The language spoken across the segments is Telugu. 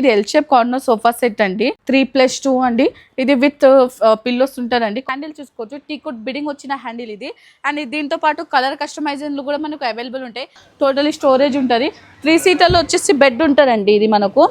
ఇది L shape corner sofa set అండి. త్రీ ప్లస్ టూ అండి. ఇది విత్ పిల్లోస్ ఉంటారండి హ్యాండిల్ చూసుకోవచ్చు. టీకుట్ బిడింగ్ వచ్చిన హ్యాండిల్ ఇది. అండ్ దీంతో పాటు కలర్ కస్టమైజేషన్లు కూడా మనకు అవైలబుల్ ఉంటాయి. టోటలీ స్టోరేజ్ ఉంటుంది. త్రీ సీటర్లో వచ్చేసి బెడ్ ఉంటుందండి ఇది మనకు.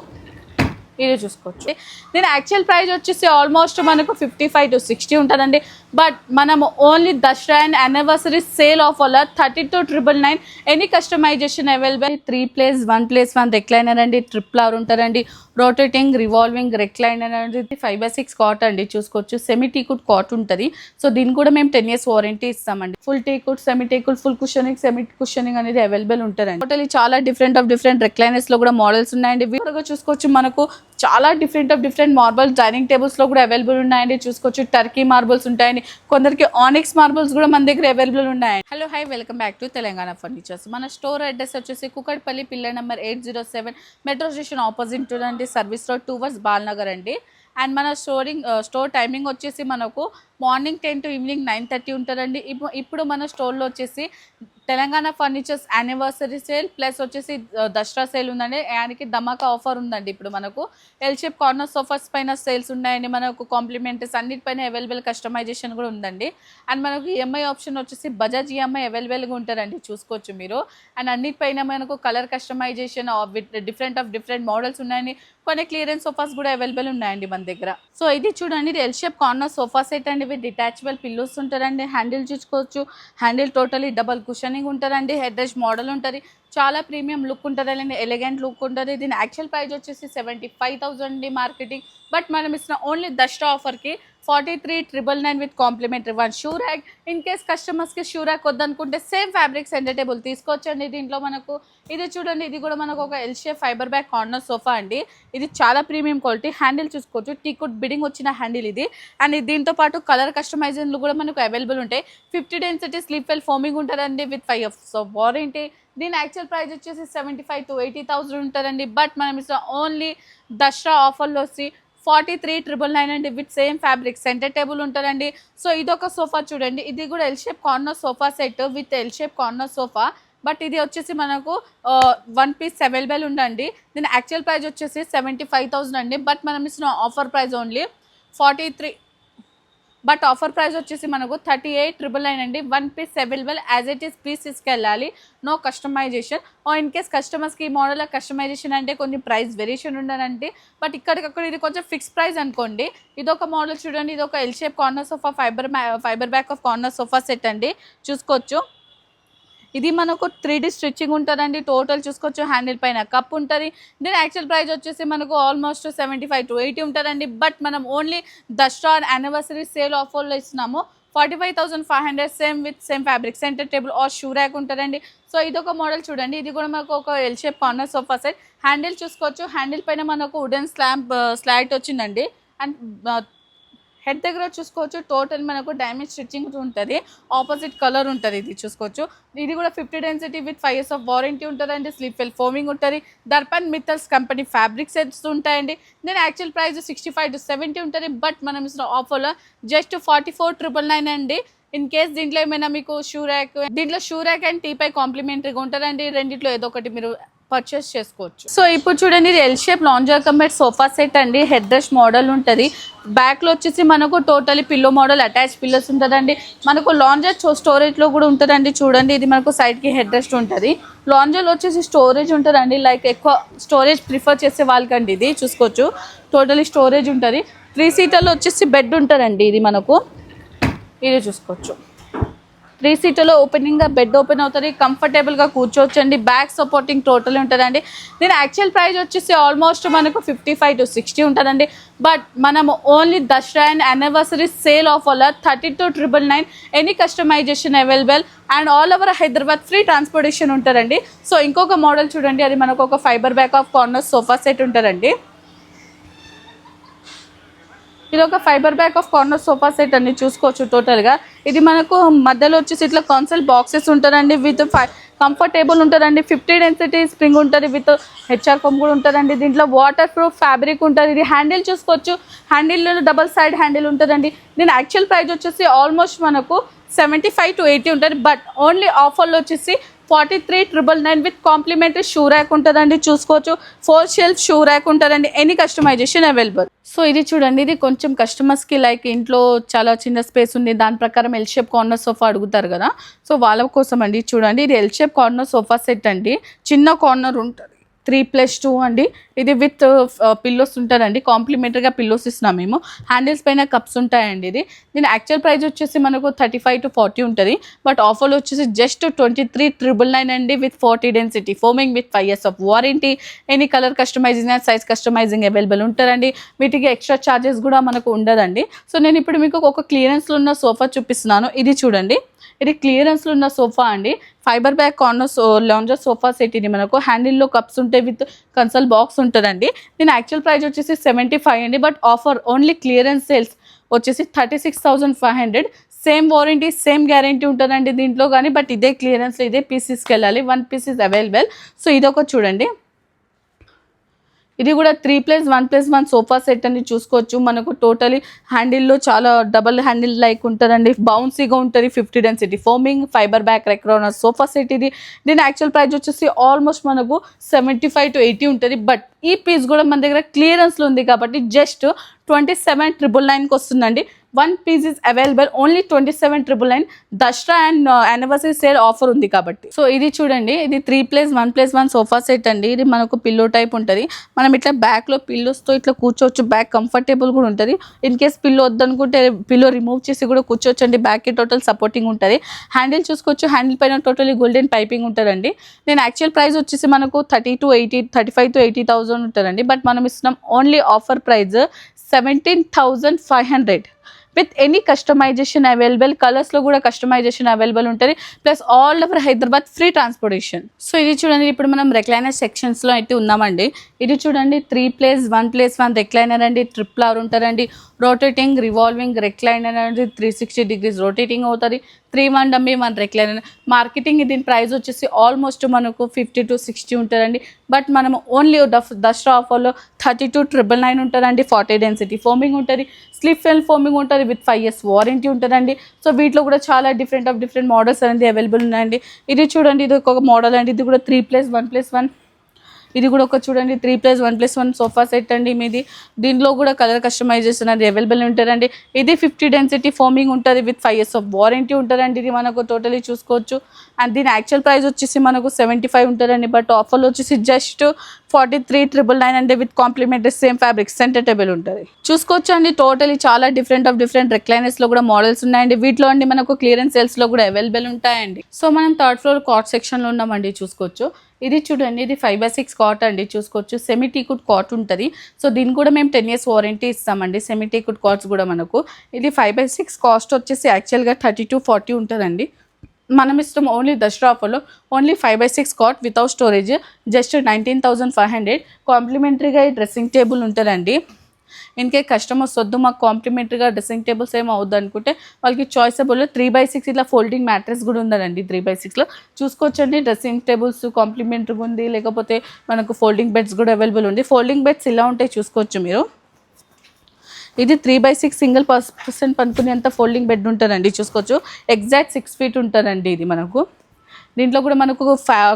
ఇది చూసుకోవచ్చు. దీని యాక్చువల్ ప్రైస్ వచ్చేసి ఆల్మోస్ట్ మనకు ఫిఫ్టీ ఫైవ్ టు సిక్స్టీ ఉంటుందండి. బట్ మనము only Dasara and anniversary sale off వల్ల thirty two triple nine any customization available three place one place one recliner అండి ట్రిపుల్ ఆర్ ఉంటారండి రొటేటింగ్ రివాల్వింగ్ రెక్లైనర్ అనేది ఫైవ్ బై సిక్స్ కాట్ అండి చూసుకోవచ్చు. సెమీ టీకుడ్ కాట్ ఉంటుంది. సో దీన్ని కూడా మేము టెన్ ఇయర్స్ వారంటీ ఇస్తామండి. Full teakwood semi teakwood full cushioning semi cushioning అనేది అవైలబుల్ ఉంటారండి టోటలీ చాలా డిఫరెంట్ ఆఫ్ డిఫరెంట్ రెక్లైనర్స్లో కూడా మోడల్స్ ఉన్నాయండి. వీటిగా చూసుకోవచ్చు మనకు చాలా different of different marbles dining టేబుల్స్లో కూడా అవైలబుల్ ఉన్నాయండి. చూసుకోవచ్చు టర్కీ మార్బల్స్ ఉంటాయండి. కొందరికి ఆనిక్స్ మార్బల్స్ కూడా మన దగ్గర అవైలబుల్ ఉన్నాయి. Hello hi welcome back to Telangana furnitures మన స్టోర్ అడ్రస్ వచ్చేసి Kukatpally pillar number eight zero seven metro station opposite అండి service road towards Balanagar అండి. అండ్ మన స్టోరింగ్ స్టోర్ టైమింగ్ వచ్చేసి మనకు morning ten to evening nine thirty ఉంటుందండి. ఇప్పుడు మన స్టోర్లో వచ్చేసి Telangana furnitures anniversary sale plus వచ్చేసి దసరా సేల్ ఉందండి. దానికి ధమాకా ఆఫర్ ఉందండి ఇప్పుడు మనకు. ఎల్ షేప్ కార్నర్ సోఫాస్ పైన సేల్స్ ఉన్నాయండి. మనకు కాంప్లిమెంటరీస్ అన్నిటిపైన అవైలబుల్ కస్టమైజేషన్ కూడా ఉందండి. అండ్ మనకు ఈఎంఐ ఆప్షన్ వచ్చేసి బజాజ్ ఈఎంఐ అవైలబుల్గా ఉంటారండి. చూసుకోవచ్చు మీరు. అండ్ అన్నిటిపైన మనకు colour customization with different of different models ఉన్నాయని కొన్ని క్లియరెన్స్ సోఫాస్ కూడా అవైలబుల్ ఉన్నాయండి మన దగ్గర. సో ఇది చూడండి. ఇది L shape corner sofa set అండి. విత్ డిటాచబుల్ పిల్లోస్ ఉంటారండి. హ్యాండిల్ చూసుకోవచ్చు. హ్యాండిల్ టోటలీ డబల్ కుషనింగ్ ఉంటుందండి హెడ్ రెస్ట్ మోడల్ ఉంటుంది చాలా ప్రీమియం లుక్ ఉంటుందండి ఎలిగెంట్ లుక్ ఉంటుంది. దీని యాక్చువల్ ప్రైజ్ వచ్చేసి seventy five thousand marketing but మనం ఇస్తున్న only Dasara ఆఫర్కి forty three triple nine with complimentary one shoe rack in case కస్టమర్స్కి షూ ర్యాక్ వద్దనుకుంటే సేమ్ ఫ్యాబ్రిక్స్ ఎంటర్టేబుల్ తీసుకోవచ్చండి. దీంట్లో మనకు ఇది చూడండి ఇది కూడా మనకు ఒక L fibre back corner sofa అండి. ఇది చాలా ప్రీమియం క్వాలిటీ హ్యాండిల్ చూసుకోవచ్చు. టీకుడ్ బిడింగ్ వచ్చిన హ్యాండిల్ ఇది. అండ్ దీంతో పాటు కలర్ కస్టమైజేషన్లు కూడా మనకు అవైలబుల్ ఉంటాయి. Fifty density sleep well foaming ఉంటుందండి విత్ ఫైవ్ ఇయర్స్ వారంటీ దీని యాక్చువల్ ప్రైస్ వచ్చేసి seventy five to eighty thousand ఉంటుందండి. బట్ మనం ఇస్తాం ఓన్లీ దసరా ఆఫర్లో వచ్చి ఫార్టీ త్రీ ట్రిపుల్ నైన్ అండి with same fabric centre table ఉంటుందండి. సో ఇదొక సోఫా చూడండి. ఇది కూడా L shape corner sofa set with L shape corner sofa but ఇది వచ్చేసి మనకు వన్ పీస్ అవైలబుల్ ఉందండి. దీని యాక్చువల్ ప్రైస్ వచ్చేసి సెవెంటీ ఫైవ్ థౌసండ్ అండి. బట్ మనం ఇచ్చిన offer price only forty three but offer price వచ్చేసి మనకు థర్టీ ఎయిట్ ట్రిపుల్ నైన్ అండి. One piece available as it is piece తీసుకెళ్ళాలి. No customization. Oh in case కస్టమర్స్కి ఈ మోడల్ కస్టమైజేషన్ అంటే కొన్ని ప్రైస్ వేరియేషన్ ఉండనండి బట్ ఇక్కడికక్కడ ఇది కొంచెం ఫిక్స్ ప్రైస్ అనుకోండి. ఇది ఒక మోడల్ చూడండి. ఇది ఒక L shape corner sofa fibre fibre back of corner sofa set అండి. చూసుకోవచ్చు. ఇది మనకు త్రీ డి స్టిచ్చింగ్ ఉంటుందండి. టోటల్ చూసుకోవచ్చు హ్యాండిల్ పైన కప్ ఉంటుంది. దీని యాక్చువల్ ప్రైస్ వచ్చేసి మనకు almost seventy five to eighty ఉంటుందండి. బట్ మనం ఓన్లీ దసరా యానివర్సరీ సేల్ ఆఫర్లో ఇస్తున్నాము. Forty five thousand five hundred same with same fabric centre table or shoe rack ఉంటుందండి. సో ఇది ఒక మోడల్ చూడండి. ఇది కూడా మనకు ఒక L shape corner sofa set handle చూసుకోవచ్చు. హ్యాండిల్ పైన మనకు వుడెన్ స్లాంప్ స్లాట్ వచ్చిందండి. అండ్ హెడ్ దగ్గర చూసుకోవచ్చు టోటల్ మనకు డ్యామేజ్ స్టిచ్చింగ్ ఉంటుంది. ఆపోజిట్ కలర్ ఉంటుంది ఇది చూసుకోవచ్చు. ఇది కూడా fifty density with five years of warranty ఉంటుందండి. స్లీప్ వెల్ ఫోమింగ్ ఉంటుంది. Darpan Mittals company fabric sets ఉంటాయండి. దీని actual price sixty five to seventy ఉంటుంది. బట్ మనం ఇస్తున్న ఆఫర్లో just forty four triple nine అండి. ఇన్ కేస్ దీంట్లో ఏమైనా మీకు షూ ర్యాక్ దీంట్లో షూ ర్యాక్ అండ్ టీపై కాంప్లిమెంటరీగా ఉంటుందండి. రెండిట్లో ఏదో ఒకటి మీరు పర్చేస్ చేసుకోవచ్చు. సో ఇప్పుడు చూడండి ఇది ఎల్ షేప్ లాంజర్ కమెట్ సోఫా సెట్ అండి. హెడ్ రెస్ట్ మోడల్ ఉంటుంది. బ్యాక్లో వచ్చేసి మనకు totally pillow model attach pillars ఉంటుందండి. మనకు లాంజర్ స్టోరేజ్లో కూడా ఉంటుందండి. చూడండి ఇది మనకు సైడ్కి హెడ్ రెస్ట్ ఉంటుంది. లాంజర్లో వచ్చేసి స్టోరేజ్ ఉంటుందండి. లైక్ ఎక్కువ స్టోరేజ్ ప్రిఫర్ చేసే వాళ్ళకండి ఇది. చూసుకోవచ్చు. టోటలీ స్టోరేజ్ ఉంటుంది. త్రీ సీటర్లో వచ్చేసి బెడ్ ఉంటుందండి ఇది మనకు. ఇది చూసుకోవచ్చు. త్రీ సీట్లో ఓపెనింగ్గా బెడ్ ఓపెన్ అవుతుంది. కంఫర్టబుల్గా కూర్చోవచ్చండి. బ్యాక్ సపోర్టింగ్ టోటల్ ఉంటుందండి. దీని యాక్చువల్ ప్రైస్ వచ్చేసి ఆల్మోస్ట్ మనకు ఫిఫ్టీ ఫైవ్ టు సిక్స్టీ ఉంటుందండి. బట్ మనము only Dasara and anniversary sale off వల్ల thirty two triple nine any customization available and all over Hyderabad free transportation ఉంటారండి సో ఇంకొక మోడల్ చూడండి. అది మనకు ఒక fibre back of corner sofa set ఉంటారండి ఇది ఒక fibre back of corner sofa set అండి చూసుకోవచ్చు టోటల్గా ఇది మనకు మధ్యలో వచ్చేసి ఇట్లా కాన్సల్ బాక్సెస్ ఉంటుందండి విత్ కంఫర్టేబుల్ ఉంటుందండి ఫిఫ్టీ డెన్సిటీ స్ప్రింగ్ ఉంటుంది విత్ హెచ్ఆర్ కొమ్ కూడా ఉంటుందండి. దీంట్లో వాటర్ ప్రూఫ్ ఫ్యాబ్రిక్ ఉంటుంది ఇది హ్యాండిల్ చూసుకోవచ్చు. హ్యాండిల్లో డబల్ సైడ్ హ్యాండిల్ ఉంటుందండి. దీని యాక్చువల్ ప్రైస్ వచ్చేసి ఆల్మోస్ట్ మనకు సెవెంటీ ఫైవ్ టు ఎయిటీ ఉంటుంది బట్ ఓన్లీ ఆఫర్లో వచ్చేసి forty three triple nine with complimentary shoe rack ఉంటుందండి చూసుకోవచ్చు. ఫోర్ షెల్ఫ్ షూ ర్యాక్ ఉంటుందండి ఎనీ కస్టమైజేషన్ అవైలబుల్ సో ఇది చూడండి ఇది కొంచెం కస్టమర్స్కి లైక్ ఇంట్లో చాలా చిన్న స్పేస్ ఉంది దాని ప్రకారం ఎల్ షేప్ కార్నర్ సోఫా అడుగుతారు కదా. సో వాళ్ళ కోసం అండి చూడండి ఇది L shape corner sofa set అండి. చిన్న కార్నర్ ఉంటుంది. త్రీ ప్లస్ టూ అండి. ఇది విత్ పిల్లోస్ ఉంటారండి కాంప్లిమెంటరీగా పిల్లోస్ ఇస్తున్నాం మేము. హ్యాండిల్స్ పైన కప్స్ ఉంటాయండి ఇది. దీని యాక్చువల్ ప్రైస్ వచ్చేసి మనకు థర్టీ ఫైవ్ టు ఫార్టీ ఉంటుంది. బట్ ఆఫర్లో వచ్చేసి just twenty three triple nine అండి with forty density foaming with five years of warranty any colour customizing and size customizing available ఉంటారండి వీటికి ఎక్స్ట్రా ఛార్జెస్ కూడా మనకు ఉండదండి. సో నేను ఇప్పుడు మీకు ఒక క్లియరెన్స్లో ఉన్న సోఫా చూపిస్తున్నాను. ఇది చూడండి. ఇది క్లియరెన్స్లో ఉన్న సోఫా అండి. Fibre back corner so lounger sofa set ఇది మనకు. హ్యాండిల్లో కప్స్ ఉంటాయి విత్ కన్సల్ బాక్స్ ఉంటుందండి. దీని యాక్చువల్ ప్రైస్ వచ్చేసి సెవెంటీ ఫైవ్ అండి. But offer only clearance sales వచ్చేసి thirty six thousand five hundred same warranty same guarantee ఉంటుందండి దీంట్లో కానీ. బట్ ఇదే క్లియరెన్స్లో ఇదే పీసెస్కి వెళ్ళాలి. One piece is available so ఇదొక చూడండి. ఇది కూడా three plus one plus one sofa set అని చూసుకోవచ్చు. మనకు టోటలీ హ్యాండిల్లో చాలా డబల్ హ్యాండిల్ లైక్ ఉంటుందండి. బౌన్సీగా ఉంటుంది fifty density foaming fibre back recliner sofa set ఇది. దీని యాక్చువల్ ప్రైస్ వచ్చేసి ఆల్మోస్ట్ మనకు సెవెంటీ ఫైవ్ టు ఎయిటీ ఉంటుంది. బట్ ఈ పీస్ కూడా మన దగ్గర క్లియరెన్స్లో ఉంది కాబట్టి జస్ట్ ట్వంటీ సెవెన్ ట్రిపుల్ నైన్కి వస్తుందండి. One piece is available only twenty seven triple nine Dussehra and anniversary sale offer ఉంది కాబట్టి. సో ఇది చూడండి ఇది three place one place one sofa set అండి. ఇది మనకు పిల్లో టైప్ ఉంటుంది. మనం ఇట్లా బ్యాక్లో పిల్లోస్తో ఇట్లా కూర్చోవచ్చు బ్యాక్ కంఫర్టబుల్ కూడా ఉంటుంది. ఇన్ కేస్ పిల్లో వద్దనుకుంటే పిల్లో రిమూవ్ చేసి కూడా కూర్చోవచ్చు అండి బ్యాక్కి టోటల్ సపోర్టింగ్ ఉంటుంది. హ్యాండిల్ చూసుకోవచ్చు. హ్యాండిల్ పైన టోటలీ గోల్డెన్ పైపింగ్ ఉంటుందండి. నేను యాక్చువల్ ప్రైస్ వచ్చేసి మనకు thirty to eighty thirty five to eighty thousand ఉంటుందండి. బట్ మనం ఇస్తున్నాం only offer price seventeen thousand five hundred. With any customization available కలర్స్లో కూడా కస్టమైజేషన్ అవైలబుల్ ఉంటుంది. Plus all over Hyderabad free transportation. So ఇది చూడండి ఇప్పుడు మనం రెక్లైనర్ సెక్షన్స్లో అయితే ఉన్నామండి. ఇది చూడండి three place one place one recliner అండి ట్రిప్ ఆర్ ఉంటారండి. రొటేటింగ్ రివాల్వింగ్ రెక్లైనర్ అనేది త్రీ సిక్స్టీ డిగ్రీస్ రొటేటింగ్ అవుతుంది. Three one dummy one recliner marketing దీని ప్రైస్ వచ్చేసి ఆల్మోస్ట్ మనకు ఫిఫ్టీ టు సిక్స్టీ ఉంటుందండి. బట్ మనం ఓన్లీ దసరా ఆఫర్లో థర్టీ టూ ట్రిపుల్ నైన్ ఉంటుందండి ఫార్టీ డెన్సిటీ ఫోమింగ్ ఉంటుంది. స్లిప్ ఫెల్ ఫోమింగ్ ఉంటుంది విత్ ఫైవ్ ఇయర్స్ వారంటీ ఉంటుందండి. సో వీటిలో కూడా చాలా డిఫరెంట్ ఆఫ్ డిఫరెంట్ మోడల్స్ అనేది అవైలబుల్ ఉన్నాయండి. ఇది చూడండి ఇది ఒక మోడల్ అండి. ఇది కూడా three plus one plus one ఇది కూడా ఒక చూడండి three plus one plus one sofa set అండి మీది. దీనిలో కూడా కలర్ కస్టమైజేషన్ అది అవైలబుల్ ఉంటుందండి ఇది ఫిఫ్టీ డెన్సిటీ ఫోమింగ్ ఉంటుంది with five years of warranty ఉంటారండి ఇది మనకు టోటలీ చూసుకోవచ్చు. అండ్ దీని యాక్చువల్ ప్రైస్ వచ్చేసి మనకు సెవెంటీ ఫైవ్ ఉంటుందండి బట్ ఆఫర్లో వచ్చేసి just forty three triple nine అంటే with complimentary same fabric centre table ఉంటుంది. చూసుకోవచ్చు అండి టోటలీ చాలా డిఫరెంట్ ఆఫ్ డిఫరెంట్ రెక్లైనర్స్లో కూడా మోడల్స్ ఉన్నాయండి. వీటిలో అండి మనకు క్లియరెన్స్ సేల్స్లో కూడా అవైలబుల్ ఉంటాయండి. సో మనం థర్డ్ ఫ్లోర్ కాట్ సెక్షన్లో ఉన్నామండి చూసుకోవచ్చు. ఇది చూడండి ఇది ఫైవ్ బై సిక్స్ కాట్ అండి చూసుకోవచ్చు. సెమీ టీకుడ్ కాట్ ఉంటుంది. సో దీన్ని కూడా మేము టెన్ ఇయర్స్ వారంటీ ఇస్తామండి. సెమీ టీకుడ్ కాట్స్ కూడా మనకు. ఇది ఫైవ్ బై సిక్స్ కాస్ట్ వచ్చేసి యాక్చువల్గా థర్టీ టు ఫార్టీ ఉంటుందండి. మనం ఇష్టం ఓన్లీ దసరా ఆఫర్లో only five by six cot without storage just nineteen thousand five hundred కాంప్లిమెంటరీగా ఈ డ్రెస్సింగ్ టేబుల్ ఉంటుందండి. ఇన్కే కస్టమర్స్ వద్దు మాకు కాంప్లిమెంటరీగా డ్రెస్సింగ్ టేబుల్స్ ఏమి అవుద్దు అనుకుంటే వాళ్ళకి చాయిసబుల్ త్రీ బై సిక్స్ ఇట్లా ఫోల్డింగ్ మ్యాట్రెస్ కూడా ఉందండి త్రీ బై సిక్స్లో చూసుకోవచ్చండి డ్రెస్సింగ్ టేబుల్స్ కాంప్లిమెంటరీగా ఉంది లేకపోతే మనకు ఫోల్డింగ్ బెడ్స్ కూడా అవైలబుల్ ఉంది. ఫోల్డింగ్ బెడ్స్ ఇలా ఉంటాయి చూసుకోవచ్చు మీరు. ఇది three by six single person పనుకునేంత folding bed ఉంటుందండి చూసుకోవచ్చు. ఎగ్జాక్ట్ సిక్స్ ఫీట్ ఉంటుందండి ఇది మనకు. దీంట్లో కూడా మనకు ఫ్యా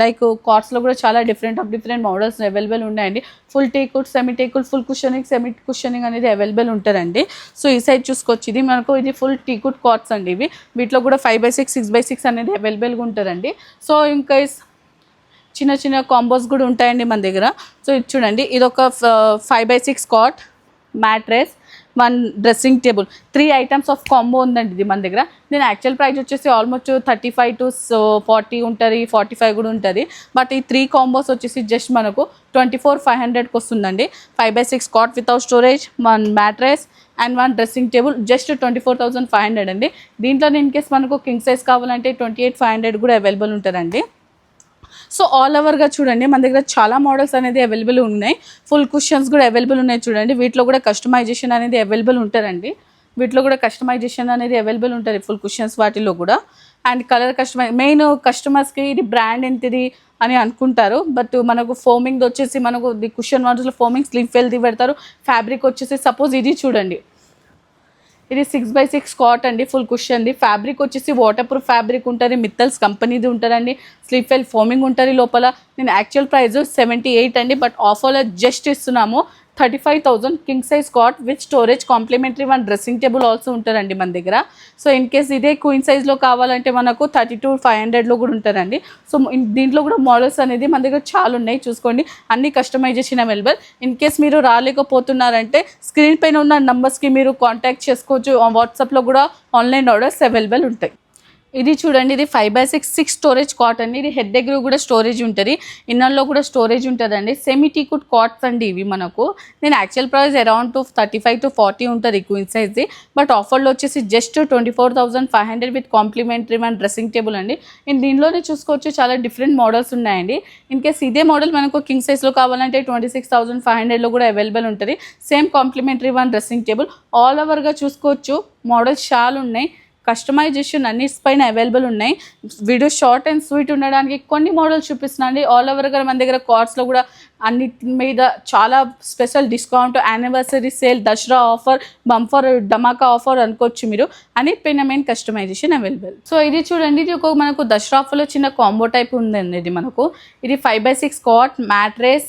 లైక్ కార్ట్స్లో కూడా చాలా different of different models available ఉన్నాయండి. Full teakwood semi teakwood full cushioning semi cushioning అనేది అవైలబుల్ ఉంటుందండి. సో ఈ సైడ్ చూసుకోవచ్చు. ఇది మనకు ఇది ఫుల్ టీకుడ్ కార్ట్స్ అండి ఇవి. వీటిలో కూడా five by six six by six అనేది అవైలబుల్గా ఉంటుందండి. సో ఇంకా చిన్న చిన్న కాంబోస్ కూడా ఉంటాయండి మన దగ్గర. సో ఇది చూడండి. ఇది ఒక five by six cot mattress one dressing table. Three items of combo ఉందండి ఇది మన దగ్గర. దీని యాక్చువల్ ప్రైస్ వచ్చేసి almost thirty five to forty ఉంటుంది ఫార్టీ ఫైవ్ కూడా ఉంటుంది. బట్ ఈ త్రీ కాంబోస్ వచ్చేసి జస్ట్ మనకు ట్వంటీ ఫోర్ ఫైవ్ హండ్రెడ్కి వస్తుందండి. Five by six cot without storage one mattress and one dressing table just twenty four thousand five hundred అండి. దీంట్లో ఇన్ కేస్ మనకు కింగ్ సైజ్ కావాలంటే ట్వంటీ ఎయిట్ ఫైవ్ హండ్రెడ్ కూడా అవైలబుల్ ఉంటుందండి. సో ఆల్ ఓవర్గా చూడండి మన దగ్గర చాలా మోడల్స్ అనేది అవైలబుల్ ఉన్నాయి. ఫుల్ కుషన్స్ కూడా అవైలబుల్ ఉన్నాయి చూడండి. వీటిలో కూడా కస్టమైజేషన్ అనేది అవైలబుల్ ఉంటారండి. వీటిలో కూడా కస్టమైజేషన్ అనేది అవైలబుల్ ఉంటుంది ఫుల్ కుషన్స్ వాటిలో కూడా. అండ్ కలర్ కస్టమై మెయిన్ కస్టమర్స్కి ఇది బ్రాండ్ ఎంతది అని అనుకుంటారు. బట్ మనకు ఫోమింగ్ వచ్చేసి మనకు ది కుషన్ వాటిలో ఫోమింగ్ స్లిప్ వెల్ది పెడతారు. ఫ్యాబ్రిక్ వచ్చేసి సపోజ్ ఇది చూడండి. ఇది సిక్స్ బై సిక్స్ కాట్ అండి ఫుల్ కుషన్ది ఫ్యాబ్రిక్ వచ్చేసి వాటర్ ప్రూఫ్ ఫ్యాబ్రిక్ ఉంటుంది మిత్తల్స్ కంపెనీది ఉంటుందండి. స్లీప్ ఫెల్ ఫోమింగ్ ఉంటుంది లోపల. నేను యాక్చువల్ ప్రైస్ సెవెంటీ ఎయిట్ అండి బట్ ఆఫర్లో జస్ట్ ఇస్తున్నాము. Thirty five thousand king size cot with storage complimentary one dressing table also ఉంటారండి మన దగ్గర. సో ఇన్ కేస్ ఇదే క్వీన్ సైజ్లో కావాలంటే మనకు థర్టీ టూ ఫైవ్ హండ్రెడ్లో కూడా ఉంటారండి సో దీంట్లో కూడా మోడల్స్ అనేది మన దగ్గర చాలా ఉన్నాయి. చూసుకోండి అన్ని కస్టమైజేషన్ అవైలబుల్. ఇన్ కేస్ మీరు రాలేకపోతున్నారంటే స్క్రీన్ పైన ఉన్న నంబర్స్కి మీరు కాంటాక్ట్ చేసుకోవచ్చు. వాట్సాప్లో కూడా ఆన్లైన్ ఆర్డర్స్ అవైలబుల్ ఉంటాయి. ఇది చూడండి ఇది five by six six storage cot అండి. ఇది హెడ్ దగ్గర కూడా స్టోరేజ్ ఉంటుంది. ఇన్నర్లో కూడా స్టోరేజ్ ఉంటుందండి. సెమీ టీకుడ్ కాట్స్ అండి ఇవి మనకు. నేను actual price around to thirty five to forty ఉంటుంది క్వీన్ సైజ్ది బట్ ఆఫర్లో వచ్చేసి just twenty four thousand five hundred with complimentary and dressing table అండి దీనిలోనే చూసుకోవచ్చు చాలా డిఫరెంట్ మోడల్స్ ఉన్నాయండి. ఇన్ కేస్ ఇదే మోడల్ మనకు కింగ్ సైజ్లో కావాలంటే ట్వంటీ సిక్స్ థౌసండ్ ఫైవ్ హండ్రెడ్లో కూడా అవైలబుల్ ఉంటుంది. Same complimentary one dressing table all ఓవర్గా చూసుకోవచ్చు. మోడల్స్ చాలా ఉన్నాయి. కస్టమైజేషన్ అన్నిటి పైన అవైలబుల్ ఉన్నాయి. వీడియో షార్ట్ అండ్ స్వీట్ ఉండడానికి కొన్ని మోడల్స్ చూపిస్తున్నాండి ఆల్ ఓవర్గా మన దగ్గర కార్డ్స్లో కూడా అన్నిటి మీద చాలా special discount anniversary sale Dasara offer bumper ధమాకా ఆఫర్ అనుకోవచ్చు మీరు. అన్నిటిపైన మెయిన్ కస్టమైజేషన్ అవైలబుల్ సో ఇది చూడండి ఇది ఒక మనకు దసరా ఆఫర్లో చిన్న కాంబో టైప్ ఉందండి ఇది మనకు. ఇది five by six cot mattress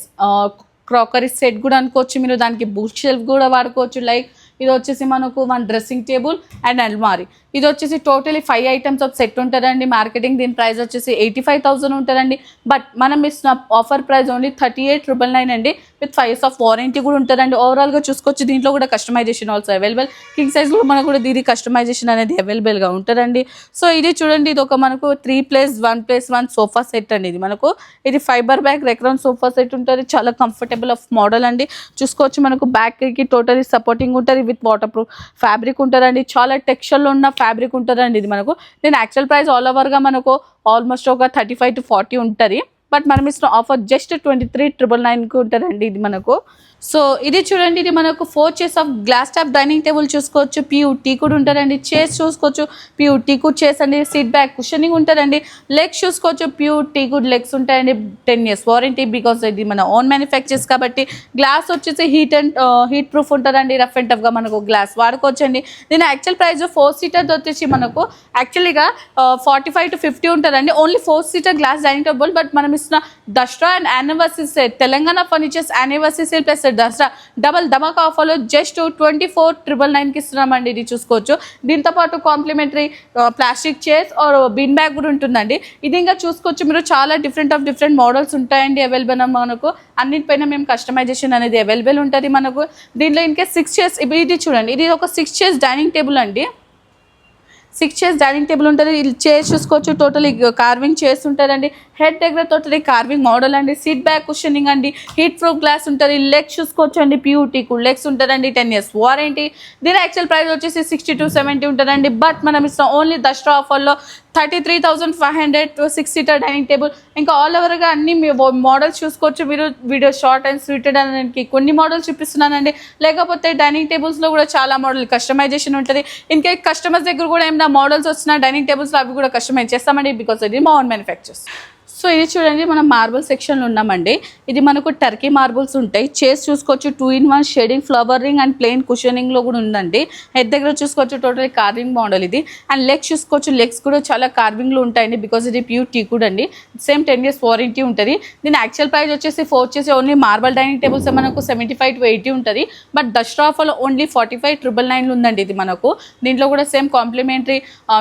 crockery set కూడా అనుకోవచ్చు మీరు. దానికి బూట్ షెల్ఫ్ కూడా వాడుకోవచ్చు. లైక్ ఇది వచ్చేసి మనకు మన డ్రెస్సింగ్ టేబుల్ అండ్ అల్మారీ ఇది వచ్చేసి totally five items of set ఉంటుందండి. మార్కెటింగ్ దీని ప్రైస్ వచ్చేసి ఎయిటీ ఫైవ్ థౌసండ్ ఉంటుందండి. బట్ మనం ఇస్తున్న offer price only thirty eight triple nine అండి. With five years of warranty కూడా ఉంటుందండి. ఓవరాల్గా చూసుకోవచ్చు దీంట్లో కూడా customization also available king size కూడా మనకు కూడా దీని కస్టమైజేషన్ అనేది అవైలబుల్గా ఉంటుందండి. సో ఇది చూడండి ఇది ఒక మనకు three place one place one sofa set అండి ఇది మనకు. ఇది fibre back recliner sofa set ఉంటుంది. చాలా కంఫర్టబుల్ ఆఫ్ మోడల్ అండి. చూసుకోవచ్చు మనకు బ్యాక్కి టోటలీ సపోర్టింగ్ ఉంటుంది. విత్ వాటర్ ప్రూఫ్ ఫ్యాబ్రిక్ ఉంటుందండి. చాలా టెక్స్చర్లో ఉన్న ఫ్యాబ్రిక్ ఉంటుందండి ఇది మనకు. నేను యాక్చువల్ ప్రైస్ ఆల్ ఓవర్గా మనకు ఆల్మోస్ట్ ఒక థర్టీ ఫైవ్ టు ఫార్టీ ఉంటుంది. బట్ మనం ఇస్తున్న offer just twenty three triple నైన్కి ఉంటుందండి ఇది మనకు. సో ఇది చూడండి ఇది మనకు four chairs of glass top dining table చూసుకోవచ్చు. పియూ టీ కూడా ఉంటుందండి. చైర్స్ చూసుకోవచ్చు. పియూ టీ కుడ్ చైర్స్ అండి. సీట్ బ్యాక్ కుషనింగ్ ఉంటుందండి. లెగ్స్ చూసుకోవచ్చు. ప్యూ టీ గుడ్ లెగ్స్ ఉంటాయండి. టెన్ ఇయర్స్ వారంటీ బికాస్ ఇది మన ఓన్ మ్యానుఫ్యాక్చర్స్ కాబట్టి గ్లాస్ వచ్చేసి హీట్ అండ్ హీట్ ప్రూఫ్ ఉంటుందండి. రఫ్ అండ్ టఫ్గా మనకు గ్లాస్ వాడుకోవచ్చండి. దీని యాక్చువల్ ప్రైస్ ఫోర్ సీటర్ వచ్చేసి మనకు యాక్చువల్గా ఫార్టీ ఫైవ్ టు ఫిఫ్టీ ఉంటుందండి. Only four seater glass dining table but మనం ఇస్తున్న Dussehra and anniversary Telangana furnitures anniversary plus Dussehra double ధమాకా ఆఫర్లో జస్ట్ ట్వంటీ ఫోర్ ట్రిపుల్ నైన్కి ఇస్తున్నామండి. ఇది చూసుకోవచ్చు. దీంతో పాటు complimentary plastic chairs or bin bag కూడా ఉంటుందండి. ఇది ఇంకా చూసుకోవచ్చు. మీరు చాలా డిఫరెంట్ ఆఫ్ డిఫరెంట్ మోడల్స్ ఉంటాయండి అవైలబుల్ మనకు. అన్నిటిపైన మేము కస్టమైజేషన్ అనేది అవైలబుల్ ఉంటుంది మనకు. దీంట్లో ఇంకే సిక్స్ చైర్స్ ఇది చూడండి. ఇది ఒక సిక్స్ చైర్స్ డైనింగ్ టేబుల్ అండి. సిక్స్ చైర్స్ డైనింగ్ టేబుల్ ఉంటుంది. చైర్స్ చూసుకోవచ్చు. టోటల్ కార్వింగ్ చైర్స్ ఉంటుందండి హెడ్ దగ్గర తోటి కార్వింగ్ మోడల్ అండి. సీట్ బ్యాక్ కుషనింగ్ అండి. హీట్ ప్రూఫ్ గ్లాస్ ఉంటుంది. లెగ్స్ చూసుకోవచ్చు అండి ప్యూటీ లెగ్స్ ఉంటుందండి. టెన్ ఇయర్స్ వారంటీ దీని యాక్చువల్ ప్రైస్ వచ్చేసి సిక్స్టీ టు సెవెంటీ ఉంటుందండి. బట్ మనం ఇస్తాం ఓన్లీ దసరా ఆఫర్లో thirty three thousand five hundred to six seater dining table ఇంకా ఆల్ ఓవర్గా అన్ని మీ మోడల్స్ చూసుకోవచ్చు. మీరు వీడియో షార్ట్ అండ్ స్వీటెడ్ అనడానికి కొన్ని మోడల్స్ చూపిస్తున్నానండి. లేకపోతే డైనింగ్ టేబుల్స్లో కూడా చాలా మోడల్ కస్టమైజేషన్ ఉంటుంది. ఇంకే కస్టమర్స్ దగ్గర కూడా ఏమైనా మోడల్స్ వచ్చినా డైనింగ్ టేబుల్స్లో అవి కూడా కస్టమైజ్ చేస్తామండి. బికాస్ ఇది మా ఓన్ మ్యానుఫ్యాక్చర్స్ సో ఇది చూడండి మనం మార్బుల్ సెక్షన్లో ఉన్నామండి. ఇది మనకు టర్కీ మార్బుల్స్ ఉంటాయి. చేసి చూసుకోవచ్చు two in one shading flowering and plain కుషనింగ్లో కూడా ఉందండి. హెడ్ దగ్గర చూసుకోవచ్చు టోటల్ కార్వింగ్ మోడల్ ఇది. అండ్ లెగ్స్ చూసుకోవచ్చు లెగ్స్ కూడా చాలా కార్వింగ్లో ఉంటాయండి బికాస్ ఇది ప్యూర్ టీ కూడా అండి. సేమ్ టెన్ ఇయర్స్ వారంటీ ఉంటుంది. దీని యాక్చువల్ ప్రైస్ వచ్చేసి ఫోర్ వచ్చేసి ఓన్లీ మార్బల్ డైనింగ్ టేబుల్స్ మనకు సెవెంటీ ఫైవ్ టు ఎయిటీ ఉంటుంది బట్ దసరా ఆఫర్లో ఓన్లీ ఫార్టీ ఫైవ్ ట్రిపుల్ నైన్లు ఉందండి ఇది మనకు. దీంట్లో కూడా సేమ్ కాంప్లిమెంటరీ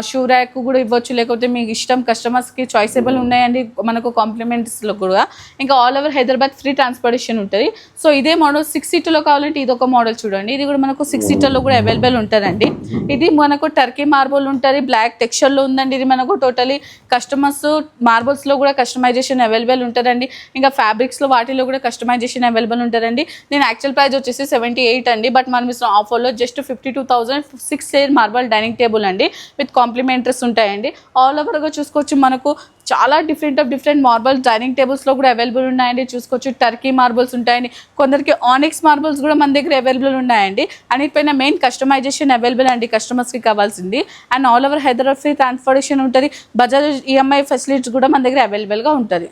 షూ ర్యాక్ కూడా ఇవ్వచ్చు. లేకపోతే మీకు ఇష్టం కస్టమర్స్కి చాయిసబుల్ ఉన్నాయండి. మనకు కాంప్లిమెంట్స్లో కూడా. ఇంకా all over Hyderabad free transportation ఉంటుంది. సో ఇదే మోడల్ సిక్స్ సీటర్లో కావాలంటే ఇది ఒక మోడల్ చూడండి. ఇది కూడా మనకు సిక్స్ సీటర్లో కూడా అవైలబుల్ ఉంటుందండి. ఇది మనకు టర్కీ మార్బుల్ ఉంటుంది బ్లాక్ టెక్స్చర్లో ఉందండి. ఇది మనకు టోటలీ కస్టమర్స్ మార్బుల్స్లో కూడా కస్టమైజేషన్ అవైలబుల్ ఉంటుందండి. ఇంకా ఫ్యాబ్రిక్స్లో వాటిలో కూడా కస్టమైజేషన్ అవైలబుల్ ఉంటుందండి. నేను యాక్చువల్ ప్రైస్ వచ్చేసి సెవెంటీ ఎయిట్ అండి. బట్ మనం ఇస్తున్న ఆఫర్లో just fifty two thousand six chair marble dining table అండి విత్ కాంప్లిమెంటరీస్ ఉంటాయండి. ఆల్ ఓవర్గా చూసుకోవచ్చు మనకు చాలా different of different marbles dining టేబుల్స్లో కూడా అవైలబుల్ ఉన్నాయండి. చూసుకోవచ్చు టర్కీ మార్బుల్స్ ఉంటాయండి. కొందరికి ఆనిక్స్ మార్బుల్స్ కూడా మన దగ్గర అవైలబుల్ ఉన్నాయండి. అన్నిటిపైన మెయిన్ కస్టమైజేషన్ అవైలబుల్ అండి కస్టమర్స్కి కావాల్సింది. And all over Hyderabad free transportation ఉంటుంది. బజాజ్ ఈఎంఐ ఫెసిలిటీస్ కూడా మన దగ్గర అవైలబుల్గా ఉంటుంది.